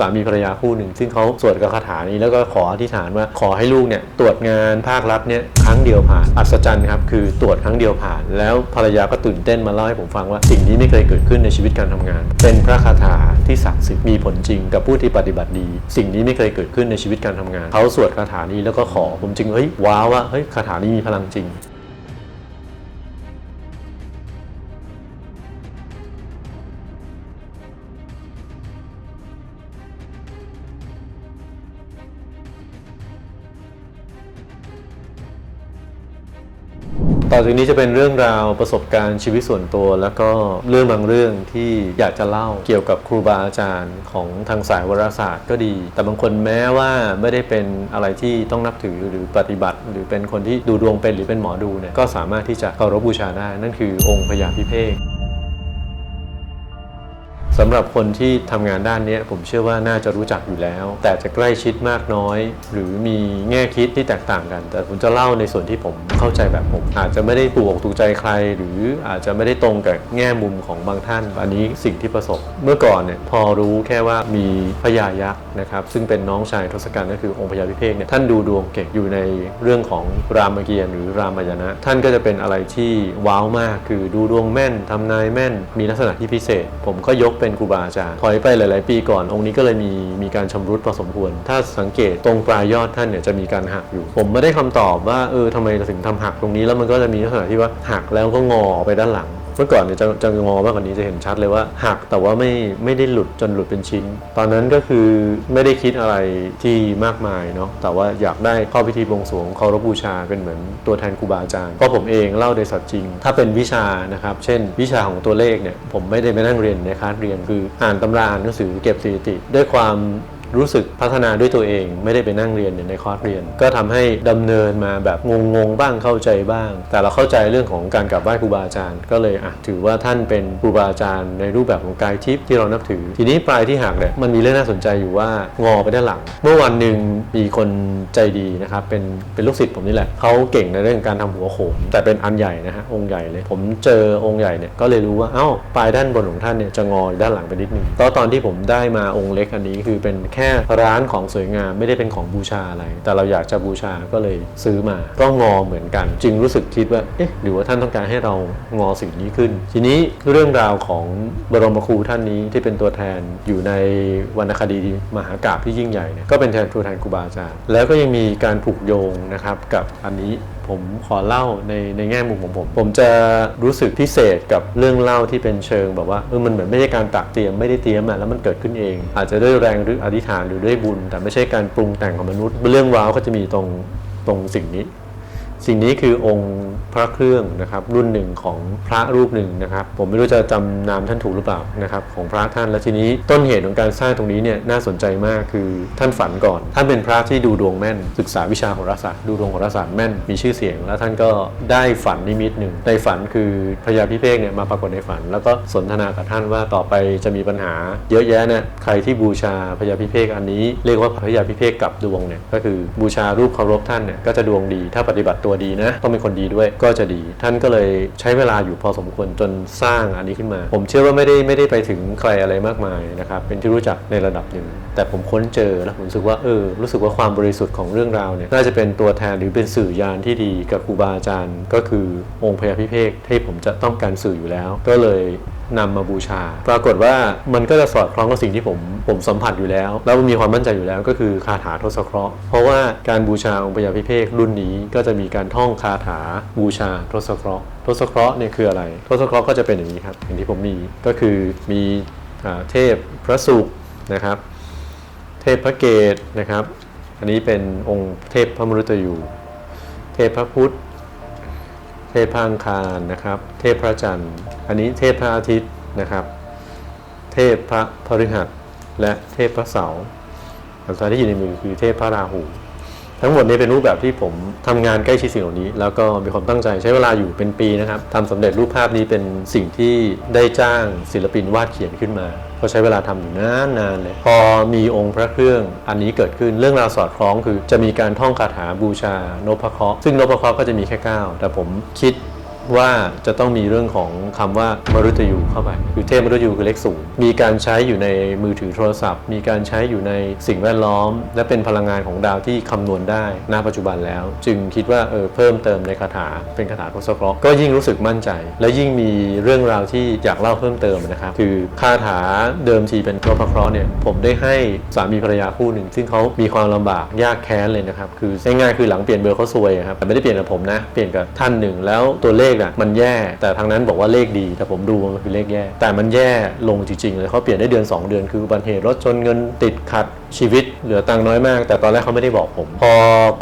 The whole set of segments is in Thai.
สามีภรรยาคู่หนึ่ง ซึ่งเขาสวดกับคาถานี้แล้วก็ขออธิษฐานว่าขอให้ลูกเนี่ยตรวจงานภาครัฐเนี่ยครั้งเดียวผ่านอัศจรรย์ครับคือตรวจครั้งเดียวผ่าน แล้วภรรยาก็ตื่นเต้นมาเล่าให้ผมฟังว่าสิ่งนี้ไม่เคยเกิดขึ้นในชีวิตการทำงาน เป็นพระคาถาที่ศักดิ์สิทธิ์มีผลจริงกับผู้ที่ปฏิบัติดี สิ่งนี้ไม่เคยเกิดขึ้นในชีวิตการทำงานเขาสวดคาถานี้แล้วก็ขอผมจึงเฮ้ยว้าวว่าเฮ้ยคาถานี้มีพลังจริง ต่อจากนี้จะเป็นเรื่องราวประสบการณ์ชีวิตส่วนตัว แล้วก็เรื่องบางเรื่องที่อยากจะเล่าเกี่ยวกับครูบาอาจารย์ของทางสายวารศาสตร์ก็ดี แต่บางคนแม้ว่าไม่ได้เป็นอะไรที่ต้องนับถือหรือปฏิบัติ หรือเป็นคนที่ดูดวงเป็นหรือเป็นหมอดูเนี่ยก็สามารถที่จะเคารพบูชาได้นั่นคือองค์พญาพิเภก สำหรับคนที่ทำงานด้านนี้ผมเชื่อว่าน่าจะรู้จักอยู่แล้ว แต่จะใกล้ชิดมากน้อย หรือมีแง่คิดที่แตกต่างกัน แต่ผมจะเล่าในส่วนที่ผมเข้าใจแบบผม อาจจะไม่ได้ถูกอกถูกใจใคร หรืออาจจะไม่ได้ตรงกับแง่มุมของบางท่าน อันนี้สิ่งที่ประสบ เมื่อก่อนเนี่ยพอรู้แค่ว่ามีพญายักษ์นะครับซึ่งเป็นน้องชายทศกัณฐ์ก็คือองค์พญาพิเภกเนี่ยท่านดูดวงเก่งอยู่ในเรื่องของรามเกียรติ์หรือรามายณะท่านก็จะเป็นอะไรที่ว้าวมากคือดูดวงแม่นทำนายแม่น มีลักษณะที่พิเศษ ผมก็ยกเป็นครูบาอาจารย์ถอยไปหลาย ๆ ปีก่อน องค์นี้ก็เลยมีมีการชำรุดพอสมควร ถ้าสังเกตตรงปลายยอดท่านเนี่ยจะมีการหักอยู่ ผมไม่ได้คำตอบว่าเออทำไมถึงทำหักตรงนี้แล้วมันก็จะมีลักษณะที่ว่าหักแล้วก็งอออกไปด้านหลัง เมื่อก่อนเนี่ยจะจะงอมากกว่านี้จะเห็นชัดเลยว่าหักแต่ว่าไม่ไม่ได้หลุดจนหลุดเป็นชิ้น ตอนนั้นก็คือไม่ได้คิดอะไรที่มากมายเนาะแต่ว่าอยากได้เข้าพิธีบวงสรวงเคารพบูชาเป็นเหมือนตัวแทนครูบาอาจารย์เพราะผมเองเล่าโดยสัตว์จริง ถ้าเป็นวิชานะครับเช่น วิชาของตัวเลขเนี่ยผมไม่ได้ไปนั่งเรียนในคลาสเรียนคืออ่านตำราอ่านหนังสือเก็บสถิติ ด้วยความ รู้สึกพัฒนาด้วยตัวเอง ไม่ได้ไปนั่งเรียนอยู่ในคอร์สเรียน ก็ทำให้ดำเนินมาแบบงงๆบ้างเข้าใจบ้าง แต่เราเข้าใจเรื่องของการกราบไหว้ครูบาอาจารย์ ก็เลยอะถือว่าท่านเป็นครูบาอาจารย์ในรูปแบบของกายทิพย์ที่เรานับถือ ทีนี้ปลายที่หักเนี่ยมันมีเรื่องน่าสนใจอยู่ว่างอไปด้านหลัง เมื่อวันหนึ่งมีคนใจดีนะครับเป็นเป็นลูกศิษย์ผมนี่แหละเขาเก่งในเรื่องการทำหัวโขนแต่เป็นอันใหญ่นะฮะองค์ใหญ่เลย ผมเจอองค์ใหญ่เนี่ยก็เลยรู้ว่าเอ้าปลายด้านบนของท่านเนี่ยจะงอด้านหลังไปนิดนึงตอนตอนที่ผมได้มาองค์เล็กอันนี้คือเป็นแค่ร้านของสวยงามไม่ได้เป็นของบูชาอะไร แต่เราอยากจะบูชาก็เลยซื้อมาก็งอเหมือนกัน จึงรู้สึกคิดว่าเอ๊ะหรือว่าท่านต้องการให้เรางอสิ่งนี้ขึ้น ทีนี้เรื่องราวของบรมครูท่านนี้ที่เป็นตัวแทนอยู่ในวรรณคดีมหากราพย์ที่ยิ่งใหญ่เนี่ยก็เป็นแทนตัวแทนครูบาอาจารย์แล้วก็ยังมีการผูกโยงนะครับกับอันนี้ผมขอเล่าในในแง่มุมของผม ผมจะรู้สึกพิเศษกับเรื่องเล่าที่เป็นเชิงแบบว่าเออมันเหมือนไม่ใช่การตักเตรียมไม่ได้เตรียมอะแล้วมันเกิดขึ้นเอง อาจจะด้วยแรงหรืออธิษฐานหรือด้วยบุญ แต่ไม่ใช่การปรุงแต่งของมนุษย์ เรื่องว้าวก็จะมีตรงตรงสิ่งนี้ สิ่งนี้คือองค์พระเครื่องนะครับ รุ่นหนึ่งของพระรูปหนึ่งนะครับ ผมไม่รู้จะจำนามท่านถูกหรือเปล่านะครับ ของพระท่านและทีนี้ต้นเหตุของการสร้างตรงนี้เนี่ยน่าสนใจมากคือท่านฝันก่อน ท่านเป็นพระที่ดูดวงแม่น ศึกษาวิชาโหราศาสตร์ดูดวงโหราศาสตร์แม่นมีชื่อเสียง แล้วท่านก็ได้ฝันนิมิตหนึ่งในฝันคือพญาพิเภกเนี่ยมาปรากฏในฝัน แล้วก็สนทนากับท่านว่าต่อไปจะมีปัญหา เยอะแยะเนี่ยใครที่บูชาพญาพิเภกอันนี้ เรียกว่าพญาพิเภกกับดวงเนี่ยก็คือบูชารูปเคารพท่านเนี่ยก็จะดวงดีถ้าปฏิบัติตัวดีนะ ต้องเป็นคนดีด้วยก็จะดี ท่านก็เลยใช้เวลาอยู่พอสมควรจนสร้างอันนี้ขึ้นมา ผมเชื่อว่าไม่ได้ไม่ได้ไปถึงใครอะไรมากมายนะครับเป็นที่รู้จักในระดับหนึ่งแต่ผมค้นเจอแล้วผมรู้สึกว่าเออรู้สึกว่าความบริสุทธิ์ของเรื่องราวเนี่ยน่าจะเป็นตัวแทนหรือเป็นสื่อยานที่ดีกับครูบาอาจารย์ ก็คือองค์พญาพิเภกที่ผมจะต้องการสื่ออยู่แล้ว ก็เลยนำมาบูชา ปรากฏว่ามันก็จะสอดคล้องกับสิ่งที่ผมผมสัมผัสอยู่แล้ว แล้วมีความมั่นใจอยู่แล้วก็คือคาถาทศเคราะห์เพราะว่าการบูชาองค์พญาพิเภกรุ่นนี้ก็จะมีการท่องคาถาบูชาทศเคราะห์ทศเคราะห์เนี่ยคืออะไรทศเคราะห์ก็จะเป็นอย่างนี้ครับอย่างที่ผมมีก็คือมีอเทพพระศุกร์นะครับ เทพพระเกตนะครับ อันนี้เป็นองค์เทพพระมรุตยูเทพพระพุทธ เทพอังคารนะครับ เทพพระจันทร์ อันนี้เทพพระอาทิตย์นะครับ เทพพระพฤหัส และเทพพระเสาร์อันที่อยู่ในมือคือเทพพระราหู ทั้งหมดนี้เป็นรูปแบบที่ผมทำงานใกล้ชิดสิ่งเหล่านี้ แล้วก็มีความตั้งใจใช้เวลาอยู่เป็นปีนะครับทำสำเร็จรูปภาพนี้เป็นสิ่งที่ได้จ้างศิลปินวาดเขียนขึ้นมาก็ใช้เวลาทำอยู่นานนานๆเลยพอมีองค์พระเครื่องอันนี้เกิดขึ้นเรื่องราวสอดคล้องคือ จะมีการท่องคาถาบูชานพเคราะห์ซึ่งนพเคราะห์ก็จะมีแค่9แต่ผมคิด ว่าจะต้องมีเรื่องของคำว่ามรุตยูเข้าไปคือเทพมรุตยูคือเลขศูนย์มีการใช้อยู่ในมือถือโทรศัพท์ มีการใช้อยู่ในสิ่งแวดล้อม และเป็นพลังงานของดาวที่คำนวณได้ณปัจจุบันแล้ว จึงคิดว่าเออเพิ่มเติมในคาถาเป็นคาถาทศเคราะห์ก็ยิ่งรู้สึกมั่นใจ และยิ่งมีเรื่องราวที่อยากเล่าเพิ่มเติมนะครับคือคาถาเดิมทีเป็นนพเคราะห์เนี่ยผมได้ให้สามีภรรยาคู่หนึ่ง ซึ่งเขามีความลำบากยากแค้นเลยนะครับคือง่ายๆคือหลังเปลี่ยนเบอร์เขาซวยครับแต่ไม่ได้เปลี่ยนกับผมนะเปลี่ยนกับท่านหนึ่งแล้วตัวเลขอะมันแย่แต่ทางนั้นบอกว่าเลขดี แต่ผมดูมันคือเลขแย่ แต่มันแย่ลงจริงๆเลยเขาเปลี่ยนได้เดือน 2 เดือนคืออุบัติเหตุรถชนเงินติดขัด ชีวิตเหลือตังค์น้อยมาก แต่ตอนแรกเขาไม่ได้บอกผม พอ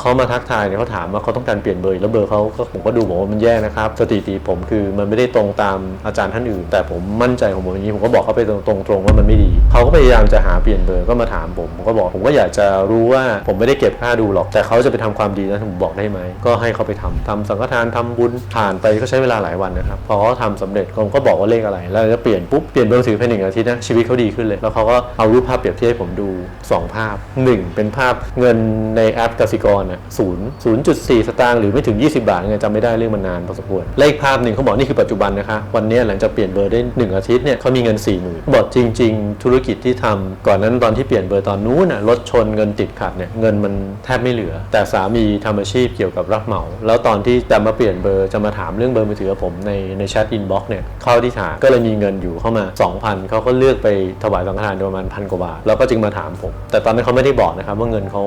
เขามาทักทายเนี่ยเขาถามว่าเขาต้องการเปลี่ยนเบอร์แล้วเบอร์เขาก็ผมก็ดูบอกว่ามันแย่นะครับสถิติผมคือมันไม่ได้ตรงตามอาจารย์ท่านอื่น แต่ผมมั่นใจของผมอย่างนี้ผมก็บอกเขาไปตรงๆว่ามันไม่ดีเขาก็พยายามจะหาเปลี่ยนเบอร์ก็มาถามผมผมก็บอกผมก็อยากจะรู้ว่าผมไม่ได้เก็บค่าดูหรอก แต่เขาจะไปทำความดีแล้วผมบอกได้ไหมก็ให้เขาไปทำทำสังฆทานทำบุญผ่านไปก็ใช้เวลาหลายวันนะครับพอเขาทำสำเร็จผมก็บอกว่าเลขอะไร แล้วจะเปลี่ยนปุ๊บเปลี่ยนเบอร์ถือภายในหนึ่งอาทิตย์นะชีวิตเขาดีขึ้นเลยแล้วเขาก็เอารูปภาพเปรียบเทียบให้ผมดู2ภาพ 1 เป็นภาพเงินในแอปกสิกรน่ะศูนย์ศูนย์จุดสี่สตางค์หรือไม่ถึง 20 บาทไงจำไม่ได้เรื่องมันนานพอสมควรเลขภาพหนึ่งเขาบอกนี่คือปัจจุบันนะคะ วันนี้หลังจากเปลี่ยนเบอร์ได้ 1 อาทิตย์เนี่ยเขามีเงิน4ี่หมื่นบอกจริง ๆ ธุรกิจที่ทำก่อนนั้นตอนที่เปลี่ยนเบอร์ตอนนู้นน่ะรถชนเงินติดขัดเนี่ยเงินมันแทบไม่เหลือ แต่สามีทำอาชีพเกี่ยวกับรับเหมา แล้วตอนที่จะมาเปลี่ยนเบอร์จะมาถามเรื่องเบอร์มือถือผมในในแชทอินบ็อกซ์เนี่ยเข้าที่ถามก็เลยมีเงินอยู่เข้ามา 2,000เขาก็เลือกไปถวายสังฆทานประมาณพันกว่าบาทแล้วก็จึงมาถามผมแต่ตอนนั้นเขาไม่ได้บอกนะครับว่าเงินเขา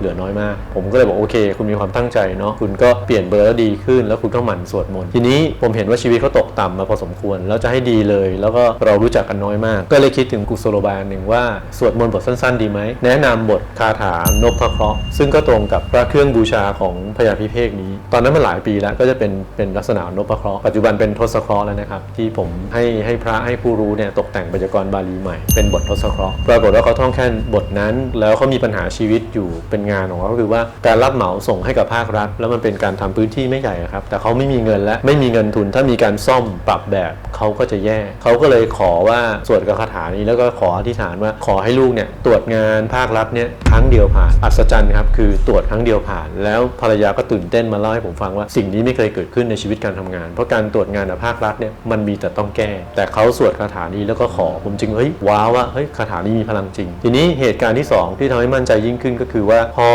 เหลือน้อยมาก ผมก็เลยบอกโอเค คุณมีความตั้งใจเนาะคุณก็เปลี่ยนเบอร์แล้วดีขึ้น แล้วคุณก็หมั่นสวดมนต์ทีนี้ผมเห็นว่าชีวิตเขาตกต่ำมาพอสมควร แล้วจะให้ดีเลย แล้วก็เรารู้จักกันน้อยมาก ก็เลยคิดถึงกุศโลบายหนึ่งว่าสวดมนต์บทสั้นๆ ดีไหมแนะนำบทคาถานพเคราะห์ซึ่งก็ตรงกับพระเครื่องบูชาของพญาพิเภกนี้ ตอนนั้นมันหลายปีแล้วก็จะเป็นเป็นลักษณะนพเคราะห์ปัจจุบันเป็นทศเคราะห์แล้วนะครับที่ผมให้ให้พระให้ผู้รู้เนี่ยตกแต่งบรรยากรบาลีใหม่เป็นบททศเคราะห์ปรากฏว่าเขาท่องแค่บทนั้น แล้วเขามีปัญหาชีวิตอยู่เป็นงานของเขาคือว่าการรับเหมาส่งให้กับภาครัฐ แล้วมันเป็นการทำพื้นที่ไม่ใหญ่ครับ แต่เขาไม่มีเงินและไม่มีเงินทุน ถ้ามีการซ่อมปรับแบบเขาก็จะแย่เขาก็เลยขอว่าสวดกับคาถานี้แล้วก็ขออธิษฐานว่าขอให้ลูกเนี่ยตรวจงานภาครัฐเนี่ยครั้งเดียวผ่านอัศจรรย์ครับคือตรวจครั้งเดียวผ่าน แล้วภรรยาก็ตื่นเต้นมาเล่าให้ผมฟังว่าสิ่งนี้ไม่เคยเกิดขึ้นในชีวิตการทำงาน เพราะการตรวจงานในภาครัฐเนี่ยมันมีแต่ต้องแก้ แต่เขาสวดคาถานี้แล้วก็ขอผมจึงเฮ้ยว้าวว่าเฮ้ยคาถานี้มีพลังจริง ทีนี้เหตุการณ์ที่สองที่ทำให้มั่นใจยิ่งขึ้นก็คือว่าพอ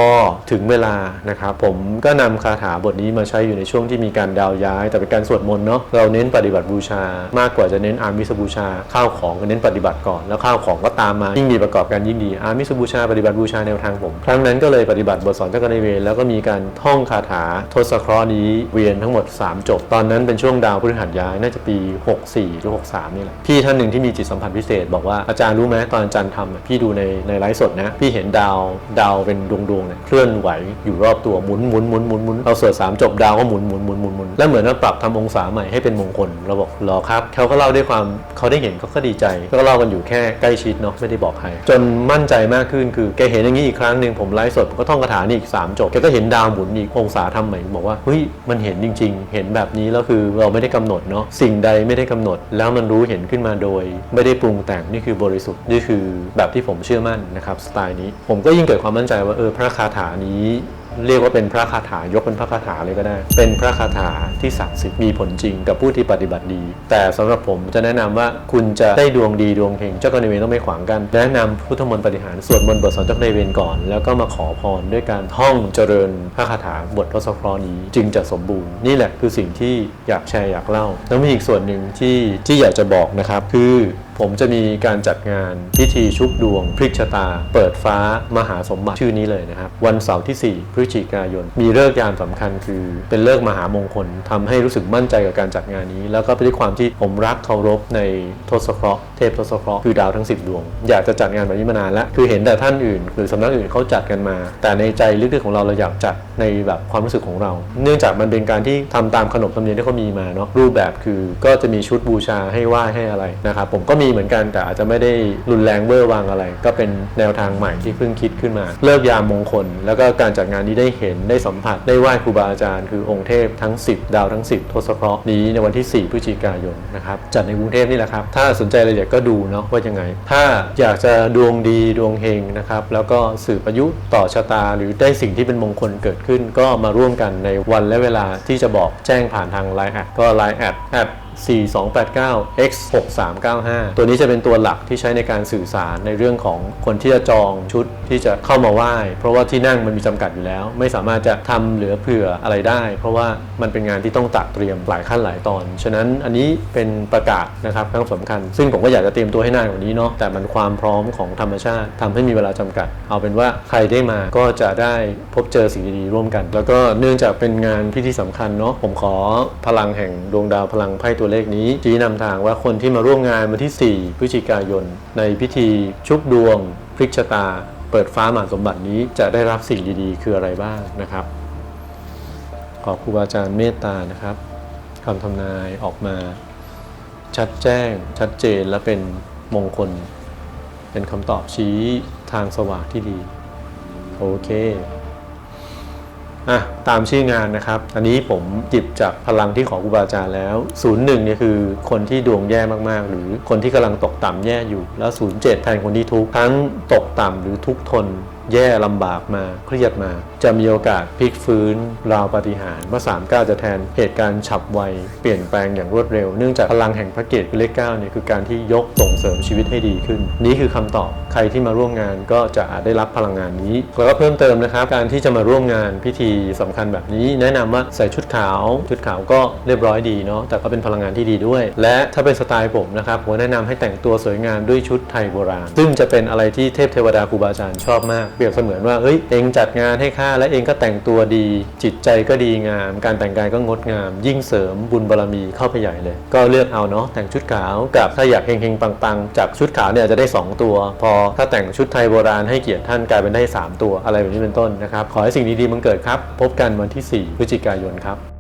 ถึงเวลานะครับผมก็นำคาถาบทนี้มาใช้อยู่ในช่วงที่มีการดาวย้าย แต่เป็นการสวดมนต์เนาะเราเน้นปฏิบัติบูชา มากกว่าจะเน้นอามิสบูชา ข้าวของก็เน้นปฏิบัติก่อน แล้วข้าวของก็ตามมายิ่งมีประกอบกันยิ่งดี อามิสบูชาปฏิบัติบูชาแนวทางผม ครั้งนั้นก็เลยปฏิบัติบทสอนเจ้ากรรมนายเวรแล้วก็มีการท่องคาถาทศเคราะห์นี้เวียนทั้งหมด 3 จบ ตอนนั้นเป็นช่วงดาวพฤหัสย้ายน่าจะปี 64 หรือ 63 นี่แหละพี่ท่านหนึ่งที่มีจิตสัมผัสพิเศษ บอกว่าอาจารย์รู้ไหมตอนอาจารย์ทำพี่ดูในในไลฟ์สดนะพี่เห็นดาวดาวเป็นดวงดวงเนี่ยเคลื่อนไหวอยู่รอบตัวหมุนหมุนหมุนหมุนหมุนเราสวดสามจบดาวก็หมุนหมุนหมุนหมุนหมุนแล้วเหมือนว่าปรับทำองศาใหม่ให้เป็นมงคลเราบอกรอครับเขาก็เล่าด้วยความเขาได้เห็นเขาก็ดีใจก็เล่ากันอยู่แค่ใกล้ชิดเนาะไม่ได้บอกใครจนมั่นใจมากขึ้นคือแกเห็นอย่างนี้อีกครั้งหนึ่งผมไลฟ์สดผมก็ท่องคาถานี่อีกสามจบแกก็เห็นดาวหมุนอีกองศาทำใหม่บอกว่าเฮ้ยมันเห็นจริง ๆ เห็นแบบนี้แล้วคือเราไม่ได้กำหนดเนาะสิ่งใดไม่ได้กำหนด แล้วมันรู้เห็นขึ้นมาโดย ไม่ได้ปรุงแต่งนี่คือบริสุทธิ์นี่คือแบบที่ผมเชื่อมั่นนะครับสไตล์นี้ ผมก็ยิ่งเกิดความมั่นใจว่าเออพระระคาถานี้ เรียกว่าเป็นพระคาถายกเป็นพระคาถาเลยก็ได้ เป็นพระคาถาที่ศักดิ์สิทธิ์มีผลจริงกับผู้ที่ปฏิบัติดี แต่สำหรับผมจะแนะนำว่าคุณจะได้ดวงดีดวงเฮงเจ้ากรรมนายเวรต้องไม่ขวางกัน แนะนำพุทธมนต์ปฏิหารสวดมนต์บทสอนเจ้ากรรมนายเวรก่อน แล้วก็มาขอพรด้วยการท่องเจริญพระคาถาบททศเครนี้จึงจะสมบูรณ์นี่แหละคือสิ่งที่อยากแชร์อยากเล่าแล้วมีอีกส่วนหนึ่งที่ที่อยากจะบอกนะครับคือผมจะมีการจัดงานพิธีชุบดวง พลิกชะตา เปิดฟ้ามหาสมบัติชื่อนี้เลยนะครับ วันเสาร์ที่ 4 พฤศจิกายน มีเลิกยามสำคัญคือ เป็นเลิกมหามงคลทำให้รู้สึกมั่นใจกับการจัดงานนี้ แล้วก็ด้วยความที่ผมรักเคารพในทศเคราะห์เทพทศเคราะห์คือดาวทั้ง 10 ดวง อยากจะจัดงานแบบนี้มานานแล้ว คือเห็นแต่ท่านอื่น หรือสำนักอื่นเขาจัดกันมา แต่ในใจลึกๆของเราเราอยากจัดในแบบความรู้สึกของเรา เนื่องจากมันเป็นการที่ทำตามขนบธรรมเนียมที่เขามีมาเนาะรูปแบบคือก็จะมีชุดบูชาให้ไหว้ให้อะไรนะครับผมก็มีมีเหมือนกันแต่อาจจะไม่ได้รุนแรงเบอร์วังอะไร ก็เป็นแนวทางใหม่ที่เพิ่งคิดขึ้นมา เลิกยามมงคล แล้วก็การจัดงานนี้ได้เห็นได้สัมผัสได้ไหว้ครูบาอาจารย์ คือองค์เทพทั้ง 10 ดาวทั้ง 10 ทศเคราะห์นี้ในวันที่ 4 พฤศจิกายนนะครับจัดในกรุงเทพนี่แหละครับ ถ้าสนใจรายละเอียดก็ดูเนาะว่ายังไง ถ้าอยากจะดวงดีดวงเฮงนะครับแล้วก็สืบอายุต่อชะตา หรือได้สิ่งที่เป็นมงคลเกิดขึ้น ก็มาร่วมกันในวันและเวลาที่จะบอกแจ้งผ่านทาง Line แอดก็ Line แอดแอด 4289 x 6395ตัวนี้จะเป็นตัวหลักที่ใช้ในการสื่อสารในเรื่องของคนที่จะจองชุดที่จะเข้ามาไหว้ เพราะว่าที่นั่งมันมีจำกัดอยู่แล้ว ไม่สามารถจะทำเหลือเผื่ออะไรได้ เพราะว่ามันเป็นงานที่ต้องตัดเตรียมหลายขั้นหลายตอน ฉะนั้นอันนี้เป็นประกาศนะครับครั้งสำคัญ ซึ่งผมก็อยากจะเตรียมตัวให้นานกว่านี้เนาะแต่มันความพร้อมของธรรมชาติทำให้มีเวลาจำกัด เอาเป็นว่าใครได้มาก็จะได้พบเจอสิ่งดีๆร่วมกัน แล้วก็เนื่องจากเป็นงานพิธีสำคัญเนาะผมขอพลังแห่งดวงดาวพลังไพ่ตัวเลขนี้ชี้นำทางว่าคนที่มาร่วมงานวันที่ 4 พฤศจิกายน ในพิธีชุบดวง พลิกชะตา เปิดฟ้ามหาสมบัตินี้จะได้รับสิ่งดีๆ คืออะไรบ้างนะครับ ขอครูบาอาจารย์เมตตานะครับคำทำนายออกมา ชัดแจ้ง ชัดเจนและเป็นมงคล เป็นคำตอบชี้ทางสว่างที่ดี โอเค อะตามชื่องานนะครับ อันนี้ผมจิบจากพลังที่ของครูบาอาจารย์แล้ว 01เนี่ยคือคนที่ดวงแย่มากๆ หรือคนที่กำลังตกต่ำแย่อยู่ แล้ว 07แทนคนที่ทุกข์ทั้งตกต่ำหรือทุกข์ทน แย่ลำบากมาเครียดมา จะมีโอกาสพลิกฟื้นราวปฏิหาริย์ว่า39 จะแทนเหตุการณ์ฉับไว เปลี่ยนแปลงอย่างรวดเร็ว เนื่องจากพลังแห่งพระเกตคือเลข9เนี่ยคือการที่ยกส่งเสริมชีวิตให้ดีขึ้น นี่คือคำตอบใครที่มาร่วมงานก็จะได้รับพลังงานนี้ แล้วก็เพิ่มเติมนะครับ การที่จะมาร่วมงานพิธีสำคัญแบบนี้ แนะนำว่าใส่ชุดขาว ชุดขาวก็เรียบร้อยดีเนาะแต่ก็เป็นพลังงานที่ดีด้วย และถ้าเป็นสไตล์ผมนะครับผมแนะนำให้แต่งตัวสวยงามด้วยชุดไทยโบราณ ซึ่งจะเป็นอะไรที่เทพเทวดาครูบาอาจารย์ชอบมากเปรียบเสมือนว่าเฮ้ยเองจัดงานให้ข้าและเองก็แต่งตัวดี จิตใจก็ดีงาม การแต่งกายก็งดงาม ยิ่งเสริมบุญบารมีเข้าไปใหญ่เลย ก็เลือกเอาเนาะแต่งชุดขาวกับถ้าอยากเฮงๆปังๆ จากชุดขาวเนี่ยจะได้ 2 ตัว พอถ้าแต่งชุดไทยโบราณให้เกียรติท่านกลายเป็นได้ 3 ตัวอะไรแบบนี้เป็นต้นนะครับขอให้สิ่งดีๆมันเกิดครับ พบกันวันที่ 4 พฤศจิกายนครับ